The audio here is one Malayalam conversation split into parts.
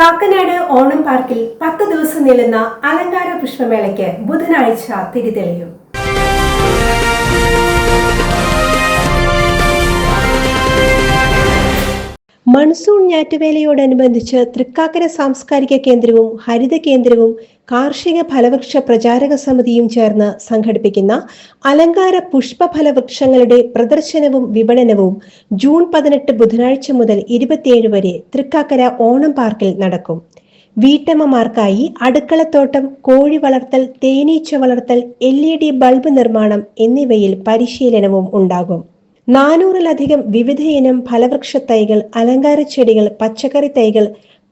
കാക്കനാട് ഓണം പാർക്കിൽ പത്ത് ദിവസം നീളുന്ന അലങ്കാര പുഷ്പമേളയ്ക്ക് ബുധനാഴ്ച തിരിതെളിയും മൺസൂൺ ഞാറ്റുവേലയോടനുബന്ധിച്ച് തൃക്കാക്കര സാംസ്കാരിക കേന്ദ്രവും ഹരിത കേന്ദ്രവും കാർഷിക ഫലവൃക്ഷ പ്രചാരക സമിതിയും ചേർന്ന് സംഘടിപ്പിക്കുന്ന അലങ്കാര പുഷ്പ ഫലവൃക്ഷങ്ങളുടെ പ്രദർശനവും വിപണനവും ജൂൺ പതിനെട്ട് ബുധനാഴ്ച മുതൽ ഇരുപത്തിയേഴ് വരെ തൃക്കാക്കര ഓണം പാർക്കിൽ നടക്കും. വീട്ടമ്മമാർക്കായി അടുക്കളത്തോട്ടം കോഴി വളർത്തൽ തേനീച്ച വളർത്തൽ എൽ ഇ ഡി ബൾബ് നിർമ്മാണം എന്നിവയിൽ പരിശീലനവും ഉണ്ടാകും. നാനൂറിലധികം വിവിധയിനം ഫലവൃക്ഷ തൈകൾ അലങ്കാര ചെടികൾ പച്ചക്കറി തൈകൾ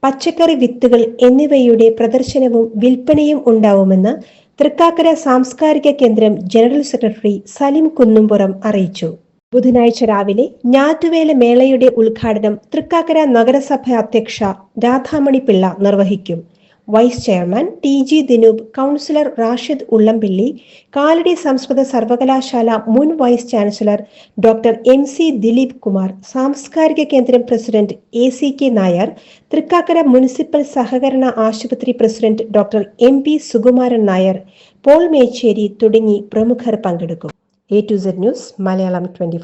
പച്ചക്കറി വിത്തുകൾ എന്നിവയുടെ പ്രദർശനവും വിൽപ്പനയും ഉണ്ടാവുമെന്ന് തൃക്കാക്കര സാംസ്കാരിക കേന്ദ്രം ജനറൽ സെക്രട്ടറി സലിം കുന്നുംപുറം അറിയിച്ചു. ബുധനാഴ്ച രാവിലെ ഞാറ്റുവേല മേളയുടെ ഉദ്ഘാടനം തൃക്കാക്കര നഗരസഭ അധ്യക്ഷ രാധാമണി പിള്ള നിർവഹിക്കും. Vice chairman T G Dinoop councillor Rashid Ullampilly Kalady സംസ്കൃത സർവകലാശാല മുൻ vice chancellor doctor M C Dileep Kumar സാംസ്കാരിക കേന്ദ്രം president A C K Nair Thrikkakara municipal സഹകരണ ആശുപത്രി president doctor M P Sukumaran Nair Paul Mecheri തുടങ്ങി പ്രമുഖർ പങ്കെടുക്കും. A to Z news Malayalam twenty